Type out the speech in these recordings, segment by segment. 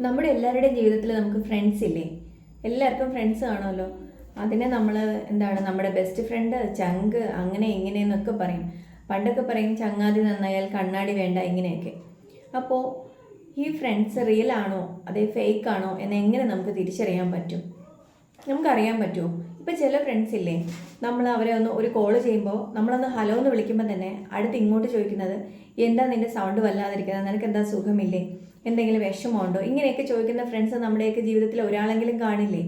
നമ്മുടെ എല്ലാവരുടെയും ജീവിതത്തിൽ നമുക്ക് ഫ്രണ്ട്സ് ഇല്ലേ? എല്ലാവർക്കും ഫ്രണ്ട്സ് കാണുമല്ലോ അതിനെ നമ്മൾ എന്താണ് നമ്മുടെ ബെസ്റ്റ് ഫ്രണ്ട് ചങ്ക് അങ്ങനെ ഇങ്ങനെ എന്നൊക്കെ പറയും. പണ്ടൊക്കെ പറയും ചങ്ങാതി നന്നായാൽ കണ്ണാടി വേണ്ട ഇങ്ങനെയൊക്കെ. അപ്പോൾ ഈ ഫ്രണ്ട്സ് റിയൽ ആണോ? അതേ ഫേക്ക് ആണോ? എന്ന് എങ്ങനെ നമുക്ക് തിരിച്ചറിയാൻ പറ്റും? നമുക്കറിയാൻ പറ്റുമോ? ഇപ്പം ചില ഫ്രണ്ട്സ് ഇല്ലേ നമ്മൾ അവരെ ഒന്ന് ഒരു കോൾ ചെയ്യുമ്പോൾ നമ്മളൊന്ന് ഹലോ എന്ന് വിളിക്കുമ്പോൾ തന്നെ അടുത്ത് ഇങ്ങോട്ട് ചോദിക്കുന്നത് എന്താ നിന്റെ സൗണ്ട് വല്ലാതിരിക്കുന്നത്? നിനക്ക് എന്താ സുഖമില്ലേ? എന്തെങ്കിലും വിഷമമുണ്ടോ? ഇങ്ങനെയൊക്കെ ചോദിക്കുന്ന ഫ്രണ്ട്സ് നമ്മുടെയൊക്കെ ജീവിതത്തിൽ ഒരാളെങ്കിലും കാണില്ലേ?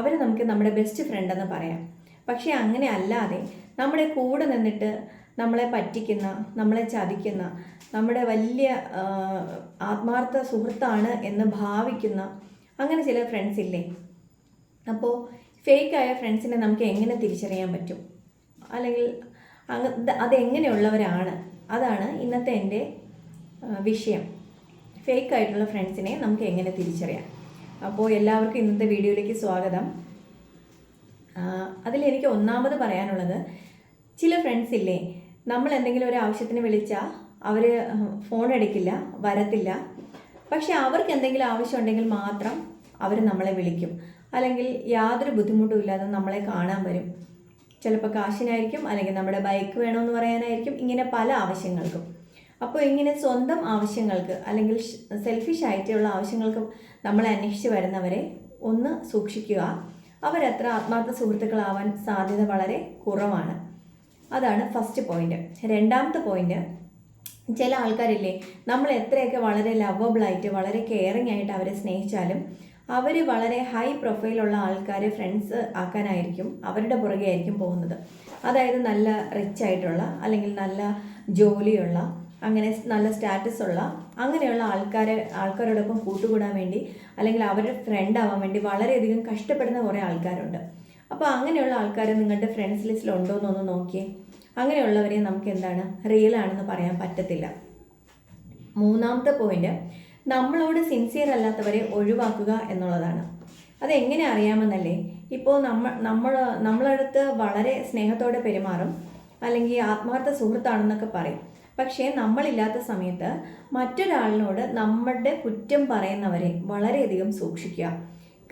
അവർ നമുക്ക് നമ്മുടെ ബെസ്റ്റ് ഫ്രണ്ട് എന്ന് പറയാം. പക്ഷേ അങ്ങനെ അല്ലാതെ നമ്മുടെ കൂടെ നിന്നിട്ട് നമ്മളെ പറ്റിക്കുന്ന നമ്മളെ ചതിക്കുന്ന നമ്മുടെ വലിയ ആത്മാർത്ഥ സുഹൃത്താണ് എന്ന് ഭാവിക്കുന്ന അങ്ങനെ ചില ഫ്രണ്ട്സ് ഇല്ലേ? അപ്പോൾ ഫേക്കായ ഫ്രണ്ട്സിനെ നമുക്ക് എങ്ങനെ തിരിച്ചറിയാൻ പറ്റും? അല്ലെങ്കിൽ അതെങ്ങനെയുള്ളവരാണ്? അതാണ് ഇന്നത്തെ എന്റെ വിഷയം. ഫേക്ക് ആയിട്ടുള്ള ഫ്രണ്ട്സിനെ നമുക്ക് എങ്ങനെ തിരിച്ചറിയാം? അപ്പോൾ എല്ലാവർക്കും ഇന്നത്തെ വീഡിയോയിലേക്ക് സ്വാഗതം. അതിൽ എനിക്ക് ഒന്നാമത് പറയാനുള്ളത് ചില ഫ്രണ്ട്സ് ഇല്ലേ നമ്മൾ എന്തെങ്കിലും ഒരു ആവശ്യത്തിന് വിളിച്ചാൽ അവർ ഫോൺ എടുക്കില്ല വരത്തില്ല. പക്ഷെ അവർക്ക് എന്തെങ്കിലും ആവശ്യമുണ്ടെങ്കിൽ മാത്രം അവർ നമ്മളെ വിളിക്കും. അല്ലെങ്കിൽ യാതൊരു ബുദ്ധിമുട്ടും ഇല്ലാതെ നമ്മളെ കാണാൻ വരും. ചിലപ്പോൾ കാശിനായിരിക്കും അല്ലെങ്കിൽ നമ്മുടെ ബൈക്ക് വേണമെന്ന് പറയാനായിരിക്കും ഇങ്ങനെ പല ആവശ്യങ്ങൾക്കും. അപ്പോൾ ഇങ്ങനെ സ്വന്തം ആവശ്യങ്ങൾക്ക് അല്ലെങ്കിൽ സെൽഫിഷ് ആയിട്ടുള്ള ആവശ്യങ്ങൾക്കും നമ്മളെ അന്വേഷിച്ച് വരുന്നവരെ ഒന്ന് സൂക്ഷിക്കുക. അവരത്ര ആത്മാർത്ഥ സുഹൃത്തുക്കളാവാൻ സാധ്യത വളരെ കുറവാണ്. അതാണ് ഫസ്റ്റ് പോയിന്റ് രണ്ടാമത്തെ പോയിന്റ് ചില ആൾക്കാരില്ലേ നമ്മൾ എത്രയൊക്കെ വളരെ ലവബിളായിട്ട് വളരെ കെയറിങ് ആയിട്ട് അവരെ സ്നേഹിച്ചാലും അവർ വളരെ ഹൈ പ്രൊഫൈലുള്ള ആൾക്കാരെ ഫ്രണ്ട്സ് ആക്കാനായിരിക്കും അവരുടെ പുറകെ ആയിരിക്കും പോകുന്നത്. അതായത് നല്ല റിച്ച് ആയിട്ടുള്ള അല്ലെങ്കിൽ നല്ല ജോലിയുള്ള അങ്ങനെ നല്ല സ്റ്റാറ്റസ് ഉള്ള അങ്ങനെയുള്ള ആൾക്കാരെ ആൾക്കാരോടൊപ്പം കൂട്ടുകൂടാൻ വേണ്ടി അല്ലെങ്കിൽ അവരുടെ ഫ്രണ്ട് ആവാൻ വേണ്ടി വളരെയധികം കഷ്ടപ്പെടുന്ന കുറേ ആൾക്കാരുണ്ട്. അപ്പോൾ അങ്ങനെയുള്ള ആൾക്കാർ നിങ്ങളുടെ ഫ്രണ്ട്സ് ലിസ്റ്റിൽ ഉണ്ടോ എന്നൊന്ന് നോക്കിയേ. അങ്ങനെയുള്ളവരെ നമുക്ക് എന്താണ് റിയൽ ആണെന്ന് പറയാൻ പറ്റത്തില്ല. മൂന്നാമത്തെ പോയിന്റ് നമ്മളോട് സിൻസിയർ അല്ലാത്തവരെ ഒഴിവാക്കുക എന്നുള്ളതാണ്. അതെങ്ങനെ അറിയാമെന്നല്ലേ? ഇപ്പോൾ നമ്മൾ നമ്മൾ നമ്മളടുത്ത് വളരെ സ്നേഹത്തോടെ പെരുമാറും അല്ലെങ്കിൽ ആത്മാർത്ഥ സുഹൃത്താണെന്നൊക്കെ പറയും. പക്ഷേ നമ്മളില്ലാത്ത സമയത്ത് മറ്റൊരാളിനോട് നമ്മുടെ കുറ്റം പറയുന്നവരെ വളരെയധികം സൂക്ഷിക്കുക.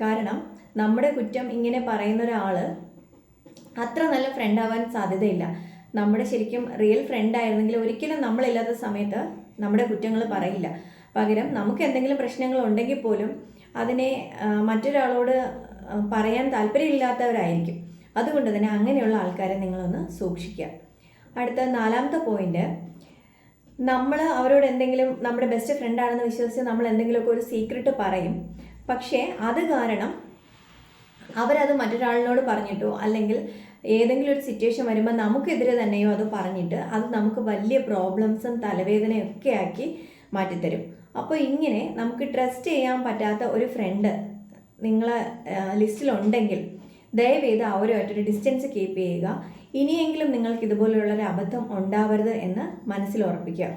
കാരണം നമ്മുടെ കുറ്റം ഇങ്ങനെ പറയുന്ന ഒരാൾ അത്ര നല്ല ഫ്രണ്ട് ആവാൻ സാധ്യതയില്ല. നമ്മുടെ ശരിക്കും റിയൽ ഫ്രണ്ട് ആയിരുന്നെങ്കിൽ ഒരിക്കലും നമ്മളില്ലാത്ത സമയത്ത് നമ്മുടെ കുറ്റങ്ങൾ പറയില്ല. പകരം നമുക്ക് എന്തെങ്കിലും പ്രശ്നങ്ങൾ ഉണ്ടെങ്കിൽ പോലും അതിനെ മറ്റൊരാളോട് പറയാൻ താല്പര്യമില്ലാത്തവരായിരിക്കും. അതുകൊണ്ട് തന്നെ അങ്ങനെയുള്ള ആൾക്കാരെ നിങ്ങളൊന്ന് സൂക്ഷിക്കുക. അടുത്ത നാലാമത്തെ പോയിന്റ് നമ്മൾ അവരോട് എന്തെങ്കിലും നമ്മുടെ ബെസ്റ്റ് ഫ്രണ്ട് ആണെന്ന് വിശ്വസിച്ച് നമ്മൾ എന്തെങ്കിലുമൊക്കെ ഒരു സീക്രട്ട് പറയും. പക്ഷേ അത് കാരണം അവരത് മറ്റൊരാളിനോട് പറഞ്ഞിട്ടോ അല്ലെങ്കിൽ ഏതെങ്കിലും ഒരു സിറ്റുവേഷൻ വരുമ്പോൾ നമുക്കെതിരെ തന്നെയോ അത് പറഞ്ഞിട്ട് അത് നമുക്ക് വലിയ പ്രോബ്ലംസും തലവേദനയും ഒക്കെ ആക്കി മാറ്റിത്തരും. അപ്പോൾ ഇങ്ങനെ നമുക്ക് ട്രസ്റ്റ് ചെയ്യാൻ പറ്റാത്ത ഒരു ഫ്രണ്ട് നിങ്ങളെ ലിസ്റ്റിലുണ്ടെങ്കിൽ ദയവേത് അവരുമായിട്ടൊരു ഡിസ്റ്റൻസ് കീപ്പ് ചെയ്യുക. ഇനിയെങ്കിലും നിങ്ങൾക്ക് ഇതുപോലെയുള്ളൊരു അബദ്ധം ഉണ്ടാവരുത് എന്ന് മനസ്സിൽ ഉറപ്പിക്കുക.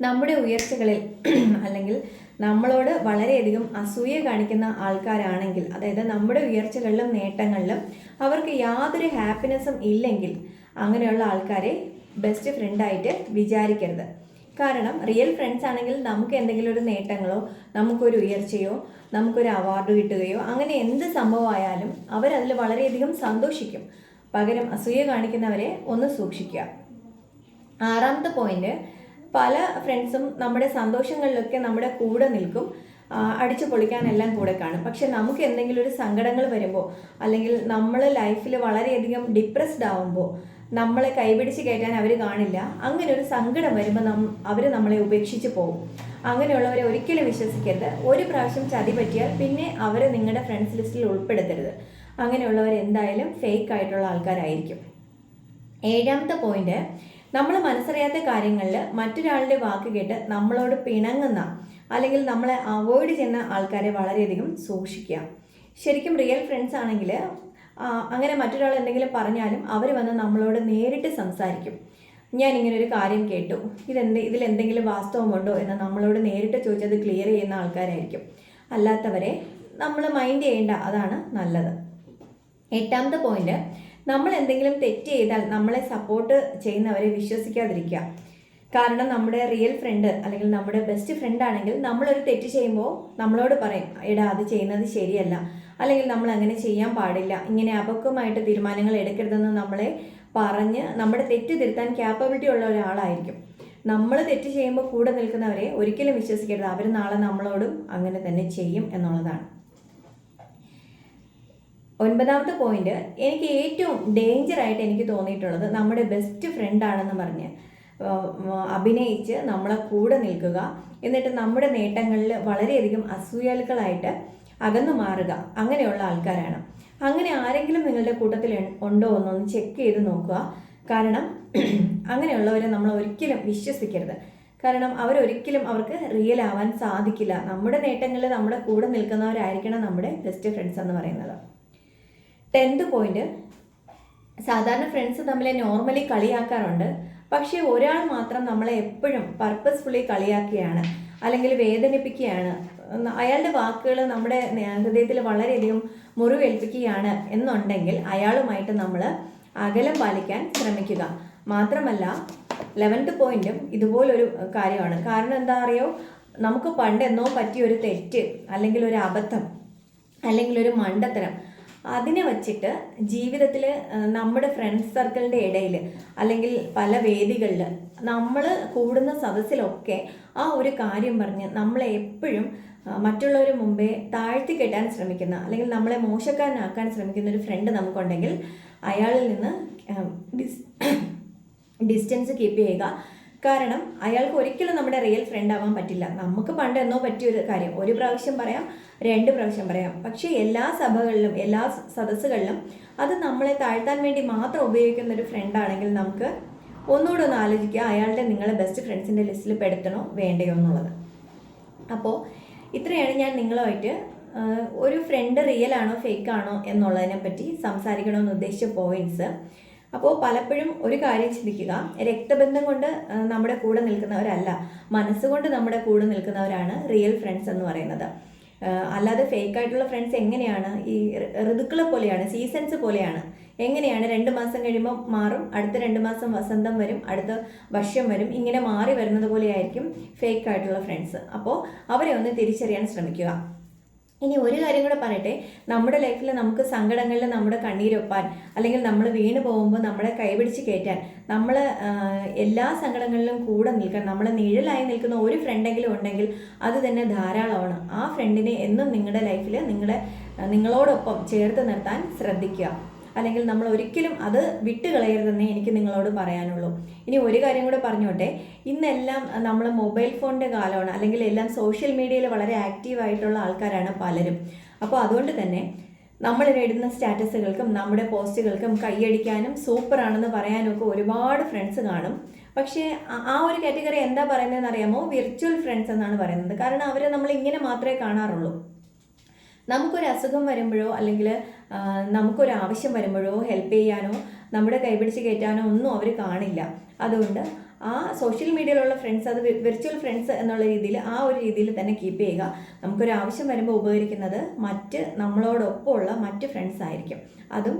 നമ്മുടെ ഉയർച്ചകളിൽ അല്ലെങ്കിൽ നമ്മളോട് വളരെയധികം അസൂയ കാണിക്കുന്ന ആൾക്കാരാണെങ്കിൽ അതായത് നമ്മുടെ ഉയർച്ചകളിലും നേട്ടങ്ങളിലും അവർക്ക് യാതൊരു ഹാപ്പിനെസ്സും ഇല്ലെങ്കിൽ അങ്ങനെയുള്ള ആൾക്കാരെ ബെസ്റ്റ് ഫ്രണ്ടായിട്ട് വിചാരിക്കരുത്. കാരണം റിയൽ ഫ്രണ്ട്സ് ആണെങ്കിൽ നമുക്ക് എന്തെങ്കിലും ഒരു നേട്ടങ്ങളോ നമുക്കൊരു ഉയർച്ചയോ നമുക്കൊരു അവാർഡ് കിട്ടുകയോ അങ്ങനെ എന്ത് സംഭവമായാലും അവരതിൽ വളരെയധികം സന്തോഷിക്കും. പകരം അസൂയ കാണിക്കുന്നവരെ ഒന്ന് സൂക്ഷിക്കുക. ആറാമത്തെ പോയിന്റ് പല ഫ്രണ്ട്സും നമ്മുടെ സന്തോഷങ്ങളിലൊക്കെ നമ്മുടെ കൂടെ നിൽക്കും. അടിച്ചു പൊളിക്കാനെല്ലാം കൂടെ കാണും. പക്ഷെ നമുക്ക് എന്തെങ്കിലും ഒരു സങ്കടങ്ങൾ വരുമ്പോൾ അല്ലെങ്കിൽ നമ്മൾ ലൈഫിൽ വളരെയധികം ഡിപ്രസ്ഡ് ആവുമ്പോൾ നമ്മളെ കൈപിടിച്ച് കയറ്റാൻ അവർ കാണില്ല. അങ്ങനെ ഒരു സങ്കടം വരുമ്പോൾ നം അവർ നമ്മളെ ഉപേക്ഷിച്ച് പോകും. അങ്ങനെയുള്ളവരെ ഒരിക്കലും വിശ്വസിക്കരുത്. ഒരു പ്രാവശ്യം ചതി പറ്റിയാൽ പിന്നെ അവരെ നിങ്ങളുടെ ഫ്രണ്ട്സ് ലിസ്റ്റിൽ ഉൾപ്പെടുത്തരുത്. അങ്ങനെയുള്ളവർ എന്തായാലും ഫേക്ക് ആയിട്ടുള്ള ആൾക്കാരായിരിക്കും. ഏഴാമത്തെ പോയിന്റ് നമ്മൾ മനസ്സറിയാത്ത കാര്യങ്ങളിൽ മറ്റൊരാളുടെ വാക്ക് കേട്ട് നമ്മളോട് പിണങ്ങുന്ന അല്ലെങ്കിൽ നമ്മളെ അവോയ്ഡ് ചെയ്യുന്ന ആൾക്കാരെ വളരെയധികം സൂക്ഷിക്കുക. ശരിക്കും റിയൽ ഫ്രണ്ട്സ് ആണെങ്കിൽ അങ്ങനെ മറ്റൊരാൾ എന്തെങ്കിലും പറഞ്ഞാലും അവർ വന്ന് നമ്മളോട് നേരിട്ട് സംസാരിക്കും. ഞാൻ ഇങ്ങനെ ഒരു കാര്യം കേട്ടു. ഇതെന്ത് ഇതിൽ എന്തെങ്കിലും വാസ്തവമുണ്ടോ എന്ന് നമ്മളോട് നേരിട്ട് ചോദിച്ചത് ക്ലിയർ ചെയ്യുന്ന ആൾക്കാരായിരിക്കും. അല്ലാത്തവരെ നമ്മൾ മൈൻഡ് ചെയ്യേണ്ട അതാണ് നല്ലത്. എട്ടാമത്തെ പോയിന്റ് നമ്മൾ എന്തെങ്കിലും തെറ്റ് ചെയ്താൽ നമ്മളെ സപ്പോർട്ട് ചെയ്യുന്നവരെ വിശ്വസിക്കാതിരിക്കുക. കാരണം നമ്മുടെ റിയൽ ഫ്രണ്ട് അല്ലെങ്കിൽ നമ്മുടെ ബെസ്റ്റ് ഫ്രണ്ട് ആണെങ്കിൽ നമ്മളൊരു തെറ്റ് ചെയ്യുമ്പോൾ നമ്മളോട് പറയും എടാ അത് ചെയ്യുന്നത് ശരിയല്ല. അല്ലെങ്കിൽ നമ്മൾ അങ്ങനെ ചെയ്യാൻ പാടില്ല. ഇങ്ങനെ അപക്വമായിട്ട് തീരുമാനങ്ങൾ എടുക്കരുതെന്ന് നമ്മളെ പറഞ്ഞ് നമ്മുടെ തെറ്റ് തിരുത്താൻ ക്യാപ്പബിലിറ്റി ഉള്ള ഒരാളായിരിക്കും. നമ്മൾ തെറ്റ് ചെയ്യുമ്പോൾ കൂടെ നിൽക്കുന്നവരെ ഒരിക്കലും വിശ്വസിക്കരുത്. അവർ നാളെ നമ്മളോടും അങ്ങനെ തന്നെ ചെയ്യും എന്നുള്ളതാണ്. ഒൻപതാമത്തെ പോയിന്റ് എനിക്ക് ഏറ്റവും ഡേഞ്ചർ ആയിട്ട് എനിക്ക് തോന്നിയിട്ടുള്ളത് നമ്മുടെ ബെസ്റ്റ് ഫ്രണ്ട് ആണെന്ന് പറഞ്ഞ് അഭിനയിച്ച് നമ്മളെ കൂടെ നിൽക്കുക. എന്നിട്ട് നമ്മുടെ നേട്ടങ്ങളിൽ വളരെയധികം അസൂയാലുക്കളായിട്ട് അകന്നു മാറുക. അങ്ങനെയുള്ള ആൾക്കാരാണ്. അങ്ങനെ ആരെങ്കിലും നിങ്ങളുടെ കൂട്ടത്തിൽ ഉണ്ടോ എന്നൊന്ന് ചെക്ക് ചെയ്ത് നോക്കുക. കാരണം അങ്ങനെയുള്ളവരെ നമ്മൾ ഒരിക്കലും വിശ്വസിക്കരുത്. കാരണം അവരൊരിക്കലും അവർക്ക് റിയൽ ആവാൻ സാധിക്കില്ല. നമ്മുടെ നേട്ടങ്ങളിൽ നമ്മുടെ കൂടെ നിൽക്കുന്നവരായിരിക്കണം നമ്മുടെ ബെസ്റ്റ് ഫ്രണ്ട്സ് എന്ന് പറയുന്നത്. ടെൻത്ത് പോയിന്റ് സാധാരണ ഫ്രണ്ട്സ് തമ്മിൽ നോർമലി കളിയാക്കാറുണ്ട്. പക്ഷേ ഒരാൾ മാത്രം നമ്മളെ എപ്പോഴും പർപ്പസ്ഫുള്ളി കളിയാക്കുകയാണ്. അല്ലെങ്കിൽ വേദനിപ്പിക്കുകയാണ്. അയാളുടെ വാക്കുകൾ നമ്മുടെ ഹൃദയത്തിൽ വളരെയധികം മുറിവേൽപ്പിക്കുകയാണ് എന്നുണ്ടെങ്കിൽ അയാളുമായിട്ട് നമ്മൾ അകലം പാലിക്കാൻ ശ്രമിക്കുക. മാത്രമല്ല ലെവൻത്ത് പോയിന്റും ഇതുപോലൊരു കാര്യമാണ്. കാരണം എന്താ അറിയോ? നമുക്ക് പണ്ട് എന്നോ പറ്റിയ ഒരു തെറ്റ് അല്ലെങ്കിൽ ഒരു അബദ്ധം അല്ലെങ്കിൽ ഒരു മണ്ടത്തരം അതിനെ വച്ചിട്ട് ജീവിതത്തിൽ നമ്മുടെ ഫ്രണ്ട്സ് സർക്കിളിന്റെ ഇടയിൽ അല്ലെങ്കിൽ പല വേദികളിൽ നമ്മൾ കൂടുന്ന സദസ്സിലൊക്കെ ആ ഒരു കാര്യം പറഞ്ഞ് നമ്മളെ എപ്പോഴും മറ്റുള്ളവർ മുമ്പേ താഴ്ത്തി കെട്ടാൻ ശ്രമിക്കുന്ന അല്ലെങ്കിൽ നമ്മളെ മോശക്കാരനാക്കാൻ ശ്രമിക്കുന്ന ഒരു ഫ്രണ്ട് നമുക്കുണ്ടെങ്കിൽ അയാളിൽ നിന്ന് ഡിസ്റ്റൻസ് കീപ്പ് ചെയ്യുക. കാരണം അയാൾക്ക് ഒരിക്കലും നമ്മുടെ റിയൽ ഫ്രണ്ട് ആവാൻ പറ്റില്ല. നമുക്ക് പണ്ട് എന്നോ പറ്റിയൊരു കാര്യം. ഒരു പ്രാവശ്യം പറയാം രണ്ട് പ്രാവശ്യം പറയാം. പക്ഷേ എല്ലാ സഭകളിലും എല്ലാ സദസ്സുകളിലും അത് നമ്മളെ താഴ്ത്താൻ വേണ്ടി മാത്രം ഉപയോഗിക്കുന്ന ഒരു ഫ്രണ്ട് ആണെങ്കിൽ നമുക്ക് ഒന്നുകൂടെ ഒന്ന് ആലോചിക്കുക അയാളുടെ നിങ്ങളെ ബെസ്റ്റ് ഫ്രണ്ട്സിന്റെ ലിസ്റ്റിൽ പെടുത്തണോ വേണ്ടയോ എന്നുള്ളത്. അപ്പോൾ ഇത്രയാണ് ഞാൻ നിങ്ങളുമായിട്ട് ഒരു ഫ്രണ്ട് റിയൽ ആണോ ഫേക്ക് ആണോ എന്നുള്ളതിനെ പറ്റി സംസാരിക്കണമെന്ന് ഉദ്ദേശിച്ച പോയിന്റ്സ് അപ്പോൾ പലപ്പോഴും ഒരു കാര്യം ചിന്തിക്കുക രക്തബന്ധം കൊണ്ട് നമ്മുടെ കൂടെ നിൽക്കുന്നവരല്ല മനസ്സുകൊണ്ട് നമ്മുടെ കൂടെ നിൽക്കുന്നവരാണ് റിയൽ ഫ്രണ്ട്സ് എന്ന് പറയുന്നത്. അല്ലാതെ ഫേക്ക് ആയിട്ടുള്ള ഫ്രണ്ട്സ് എങ്ങനെയാണ്? ഈ ഋതുക്കളെ പോലെയാണ് സീസൺസ് പോലെയാണ്. എങ്ങനെയാണ് രണ്ട് മാസം കഴിയുമ്പോൾ മാറും അടുത്ത രണ്ട് മാസം വസന്തം വരും അടുത്ത വർഷം വരും ഇങ്ങനെ മാറി വരുന്നത് പോലെയായിരിക്കും ഫേക്ക് ആയിട്ടുള്ള ഫ്രണ്ട്സ് അപ്പോൾ അവരെ ഒന്ന് തിരിച്ചറിയാൻ ശ്രമിക്കുക. ഇനി ഒരു കാര്യം കൂടെ പറയട്ടെ. നമ്മുടെ ലൈഫിൽ നമുക്ക് സങ്കടങ്ങളിൽ നമ്മുടെ കണ്ണീരൊപ്പാൻ അല്ലെങ്കിൽ നമ്മൾ വീണ് പോകുമ്പോൾ നമ്മളെ കൈപിടിച്ച് കയറ്റാൻ നമ്മൾ എല്ലാ സങ്കടങ്ങളിലും കൂടെ നിൽക്കാൻ നമ്മളെ നിഴലായി നിൽക്കുന്ന ഒരു ഫ്രണ്ടെങ്കിലും ഉണ്ടെങ്കിൽ അത് തന്നെ ധാരാളമാണ്. ആ ഫ്രണ്ടിനെ എന്നും നിങ്ങളുടെ ലൈഫിൽ നിങ്ങളെ നിങ്ങളോടൊപ്പം ചേർത്ത് നിർത്താൻ ശ്രദ്ധിക്കുക. അല്ലെങ്കിൽ നമ്മൾ ഒരിക്കലും അത് വിട്ടുകളയരുതെന്നേ എനിക്ക് നിങ്ങളോട് പറയാനുള്ളൂ. ഇനി ഒരു കാര്യം കൂടെ പറഞ്ഞോട്ടെ. ഇന്നെല്ലാം നമ്മൾ മൊബൈൽ ഫോണിന്റെ കാലമാണ്. അല്ലെങ്കിൽ എല്ലാം സോഷ്യൽ മീഡിയയിൽ വളരെ ആക്റ്റീവ് ആയിട്ടുള്ള ആൾക്കാരാണ് പലരും. അപ്പോൾ അതുകൊണ്ട് തന്നെ നമ്മൾ ഇടുന്ന സ്റ്റാറ്റസുകൾക്കും നമ്മുടെ പോസ്റ്റുകൾക്കും കൈയടിക്കാനും സൂപ്പറാണെന്ന് പറയാനും ഒക്കെ ഒരുപാട് ഫ്രണ്ട്സ് കാണും. പക്ഷേ ആ ഒരു കാറ്റഗറി എന്താ പറയുന്നതെന്ന് അറിയാമോ? വിർച്വൽ ഫ്രണ്ട്സ് എന്നാണ് പറയുന്നത്. കാരണം അവരെ നമ്മൾ ഇങ്ങനെ മാത്രമേ കാണാറുള്ളൂ. നമുക്കൊരു അസുഖം വരുമ്പോഴോ അല്ലെങ്കിൽ നമുക്കൊരു ആവശ്യം വരുമ്പോഴോ ഹെൽപ്പ് ചെയ്യാനോ നമ്മുടെ കൈപിടിച്ച് കയറ്റാനോ ഒന്നും അവർ കാണില്ല. അതുകൊണ്ട് ആ സോഷ്യൽ മീഡിയയിലുള്ള ഫ്രണ്ട്സ് അത് വിർച്വൽ ഫ്രണ്ട്സ് എന്നുള്ള രീതിയിൽ ആ ഒരു രീതിയിൽ തന്നെ കീപ്പ് ചെയ്യുക. നമുക്കൊരു ആവശ്യം വരുമ്പോൾ ഉപകരിക്കുന്നത് മറ്റ് നമ്മളോടൊപ്പമുള്ള മറ്റ് ഫ്രണ്ട്സ് ആയിരിക്കും. അതും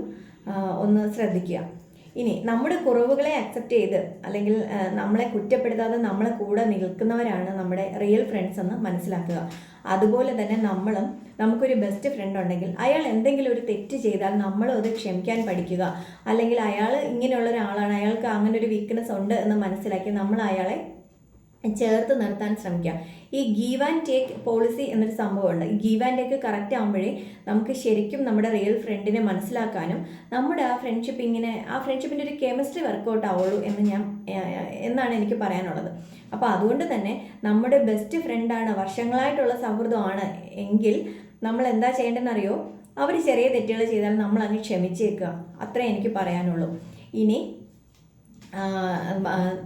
ഒന്ന് ശ്രദ്ധിക്കുക. ഇനി നമ്മുടെ കുറവുകളെ അക്സെപ്റ്റ് ചെയ്ത് അല്ലെങ്കിൽ നമ്മളെ കുറ്റപ്പെടുത്താതെ നമ്മളെ കൂടെ നിൽക്കുന്നവരാണ് നമ്മുടെ റിയൽ ഫ്രണ്ട്സ് എന്ന് മനസ്സിലാക്കുക. അതുപോലെ തന്നെ നമ്മളും നമുക്കൊരു ബെസ്റ്റ് ഫ്രണ്ട് ഉണ്ടെങ്കിൽ അയാൾ എന്തെങ്കിലും ഒരു തെറ്റ് ചെയ്താൽ നമ്മളും അത് ക്ഷമിക്കാൻ പഠിക്കുക. അല്ലെങ്കിൽ അയാൾ ഇങ്ങനെയുള്ള ഒരാളാണ് അയാൾക്ക് അങ്ങനെ ഒരു വീക്ക്നെസ് ഉണ്ട് എന്ന് മനസ്സിലാക്കി നമ്മൾ അയാളെ ചേർത്ത് നിർത്താൻ ശ്രമിക്കുക ഈ ഗീവ് ആൻഡ് ടേക്ക് പോളിസി എന്നൊരു സംഭവമുണ്ട്. ഗീവ് ആൻഡ് ടേക്ക് കറക്റ്റ് ആകുമ്പോഴേ നമുക്ക് ശരിക്കും നമ്മുടെ റിയൽ ഫ്രണ്ടിനെ മനസ്സിലാക്കാനും നമ്മുടെ ആ ഫ്രണ്ട്ഷിപ്പ് ഇങ്ങനെ ആ ഫ്രണ്ട്ഷിപ്പിന്റെ ഒരു കെമിസ്ട്രി വർക്കൗട്ട് ആവുള്ളൂ എന്ന് ഞാൻ എന്നാണ് എനിക്ക് പറയാനുള്ളത്. അപ്പോൾ അതുകൊണ്ട് തന്നെ നമ്മുടെ ബെസ്റ്റ് ഫ്രണ്ടാണ് വർഷങ്ങളായിട്ടുള്ള സൗഹൃദമാണ് എങ്കിൽ നമ്മൾ എന്താ ചെയ്യേണ്ടതെന്നറിയോ? അവർ ചെറിയ തെറ്റുകൾ ചെയ്താൽ നമ്മൾ അങ്ങ് ക്ഷമിച്ചേക്കുക. അത്രേ എനിക്ക് പറയാനുള്ളൂ. ഇനി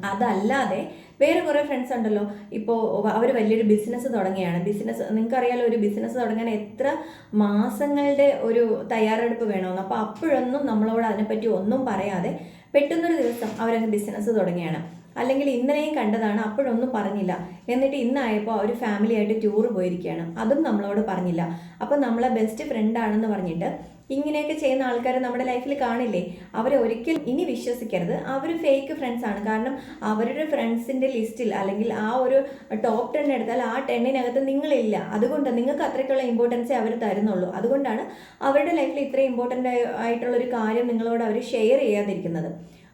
അതല്ലാതെ വേറെ കുറേ ഫ്രണ്ട്സ് ഉണ്ടല്ലോ. ഇപ്പോൾ അവർ വലിയൊരു ബിസിനസ് തുടങ്ങിയാണ്. ബിസിനസ് നിങ്ങൾക്കറിയാലോ ഒരു ബിസിനസ് തുടങ്ങാൻ എത്ര മാസങ്ങളുടെ ഒരു തയ്യാറെടുപ്പ് വേണമെന്ന്. അപ്പോൾ അപ്പോഴൊന്നും നമ്മളോട് അതിനെപ്പറ്റി ഒന്നും പറയാതെ പെട്ടെന്നൊരു ദിവസം അവരങ്ങ് ബിസിനസ് തുടങ്ങിയാണ്. അല്ലെങ്കിൽ ഇന്നലെയും കണ്ടതാണ് അപ്പോഴൊന്നും പറഞ്ഞില്ല. എന്നിട്ട് ഇന്നായപ്പോൾ അവർ ഫാമിലിയായിട്ട് ടൂർ പോയിരിക്കുകയാണ്. അതും നമ്മളോട് പറഞ്ഞില്ല. അപ്പോൾ നമ്മളെ ബെസ്റ്റ് ഫ്രണ്ടാണെന്ന് പറഞ്ഞിട്ട് ഇങ്ങനെയൊക്കെ ചെയ്യുന്ന ആൾക്കാർ നമ്മുടെ ലൈഫിൽ കാണില്ലേ? അവരെ ഒരിക്കലും ഇനി വിശ്വസിക്കരുത്. അവർ ഫേക്ക് ഫ്രണ്ട്സ് ആണ്. കാരണം അവരുടെ ഫ്രണ്ട്സിന്റെ ലിസ്റ്റിൽ അല്ലെങ്കിൽ ആ ഒരു ടോപ്പ് ടെൻ എടുത്താൽ ആ ടെന്നിനകത്ത് നിങ്ങളില്ല. അതുകൊണ്ട് നിങ്ങൾക്ക് അത്രയ്ക്കുള്ള ഇമ്പോർട്ടൻസേ അവർ തരുന്നുള്ളൂ. അതുകൊണ്ടാണ് അവരുടെ ലൈഫിൽ ഇത്രയും ഇമ്പോർട്ടന്റ് ആയിട്ടുള്ളൊരു കാര്യം നിങ്ങളോട് അവർ ഷെയർ ചെയ്യാതിരിക്കുന്നത്.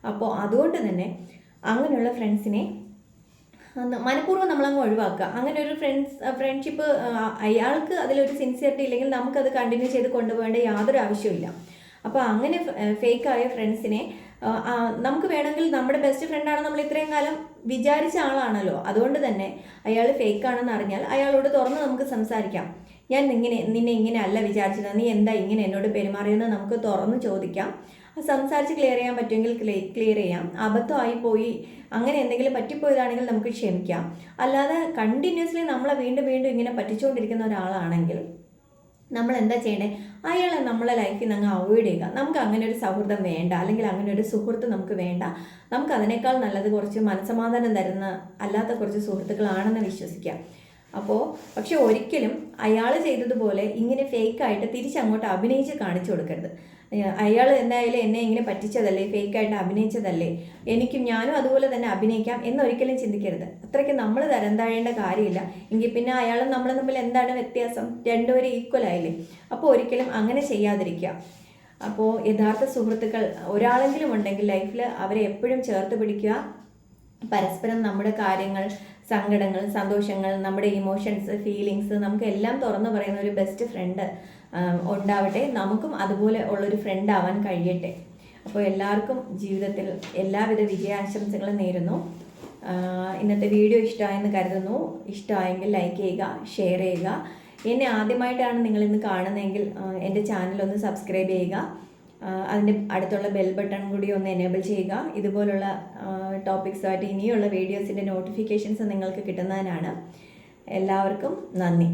അപ്പോൾ അതുകൊണ്ട് തന്നെ അങ്ങനെയുള്ള ഫ്രണ്ട്സിനെ മനഃപൂർവം നമ്മളങ്ങ് ഒഴിവാക്കുക. അങ്ങനെ ഒരു ഫ്രണ്ട്സ് ഫ്രണ്ട്ഷിപ്പ് അയാൾക്ക് അതിലൊരു സിൻസിയറിറ്റി ഇല്ലെങ്കിൽ നമുക്കത് കണ്ടിന്യൂ ചെയ്ത് കൊണ്ടുപോകേണ്ട യാതൊരു ആവശ്യമില്ല അപ്പോൾ അങ്ങനെ ഫേക്കായ ഫ്രണ്ട്സിനെ നമുക്ക് വേണമെങ്കിൽ നമ്മുടെ ബെസ്റ്റ് ഫ്രണ്ടാണ് നമ്മൾ ഇത്രയും കാലം വിചാരിച്ച ആളാണല്ലോ. അതുകൊണ്ട് തന്നെ അയാൾ ഫേക്കാണെന്ന് അറിഞ്ഞാൽ അയാളോട് തുറന്ന് നമുക്ക് സംസാരിക്കാം. ഞാൻ ഇങ്ങനെ നിന്നെ ഇങ്ങനെ അല്ല വിചാരിച്ചത്. നീ എന്താ ഇങ്ങനെ എന്നോട് പെരുമാറിയെന്ന് നമുക്ക് തുറന്ന് ചോദിക്കാം. സംസാരിച്ച് ക്ലിയർ ചെയ്യാൻ പറ്റുമെങ്കിൽ ക്ലിയർ ചെയ്യാം. അബദ്ധമായി പോയി അങ്ങനെ എന്തെങ്കിലും പറ്റിപ്പോയതാണെങ്കിൽ നമുക്ക് ക്ഷമിക്കാം. അല്ലാതെ കണ്ടിന്യൂസ്ലി നമ്മളെ വീണ്ടും വീണ്ടും ഇങ്ങനെ പറ്റിച്ചുകൊണ്ടിരിക്കുന്ന ഒരാളാണെങ്കിൽ നമ്മൾ എന്താ ചെയ്യണേ? അയാളെ നമ്മളെ ലൈഫിൽ നിന്ന് അങ്ങ് അവോയ്ഡ് ചെയ്യുക. നമുക്ക് അങ്ങനെ ഒരു സൗഹൃദം വേണ്ട. അല്ലെങ്കിൽ അങ്ങനെ ഒരു സുഹൃത്ത് നമുക്ക് വേണ്ട. നമുക്ക് അതിനേക്കാൾ നല്ലത് കുറച്ച് മനസ്സമാധാനം തരുന്ന അല്ലാത്ത കുറച്ച് സുഹൃത്തുക്കളാണെന്ന് വിശ്വസിക്കാം. അപ്പോൾ പക്ഷെ ഒരിക്കലും അയാൾ ചെയ്തതുപോലെ ഇങ്ങനെ ഫേക്കായിട്ട് തിരിച്ചങ്ങോട്ട് അഭിനയിച്ച് കാണിച്ചു കൊടുക്കരുത്. അയാൾ എന്തായാലും എന്നെ ഇങ്ങനെ പറ്റിച്ചതല്ലേ ഫേക്കായിട്ട് അഭിനയിച്ചതല്ലേ? എനിക്കും ഞാനും അതുപോലെ തന്നെ അഭിനയിക്കാം എന്നൊരിക്കലും ചിന്തിക്കരുത്. അത്രയ്ക്ക് നമ്മൾ തരം താഴേണ്ട കാര്യമില്ല. എങ്കിൽ പിന്നെ അയാളും നമ്മൾ തമ്മിൽ എന്താണ് വ്യത്യാസം? രണ്ടുപേരും ഈക്വൽ ആയില്ലേ? അപ്പോൾ ഒരിക്കലും അങ്ങനെ ചെയ്യാതിരിക്കുക. അപ്പോൾ യഥാർത്ഥ സുഹൃത്തുക്കൾ ഒരാളെങ്കിലും ഉണ്ടെങ്കിൽ ലൈഫിൽ അവരെ എപ്പോഴും ചേർത്ത് പിടിക്കുക. പരസ്പരം നമ്മുടെ കാര്യങ്ങൾ സങ്കടങ്ങൾ സന്തോഷങ്ങൾ നമ്മുടെ ഇമോഷൻസ് ഫീലിങ്സ് നമുക്ക് എല്ലാം തുറന്നു പറയുന്ന ഒരു ബെസ്റ്റ് ഫ്രണ്ട് ഉണ്ടാവട്ടെ. നമുക്കും അതുപോലെ ഉള്ളൊരു ഫ്രണ്ട് ആവാൻ കഴിയട്ടെ. അപ്പോൾ എല്ലാവർക്കും ജീവിതത്തിൽ എല്ലാവിധ വിജയാശംസകളും നേരുന്നു. ഇന്നത്തെ വീഡിയോ ഇഷ്ടമായെന്ന് കരുതുന്നു. ഇഷ്ടമായെങ്കിൽ ലൈക്ക് ചെയ്യുക ഷെയർ ചെയ്യുക. എന്നെ ആദ്യമായിട്ടാണ് നിങ്ങൾ ഇന്ന് കാണുന്നതെങ്കിൽ എന്റെ ചാനൽ ഒന്ന് സബ്സ്ക്രൈബ് ചെയ്യുക. അതിന്റെ അടുത്തുള്ള ബെൽ ബട്ടൺ കൂടി ഒന്ന് എനേബിൾ ചെയ്യുക. ഇതുപോലുള്ള ടോപ്പിക്സുമായിട്ട് ഇനിയുള്ള വീഡിയോസിന്റെ നോട്ടിഫിക്കേഷൻസ് നിങ്ങൾക്ക് കിട്ടുന്നതിനാണ്. എല്ലാവർക്കും നന്ദി.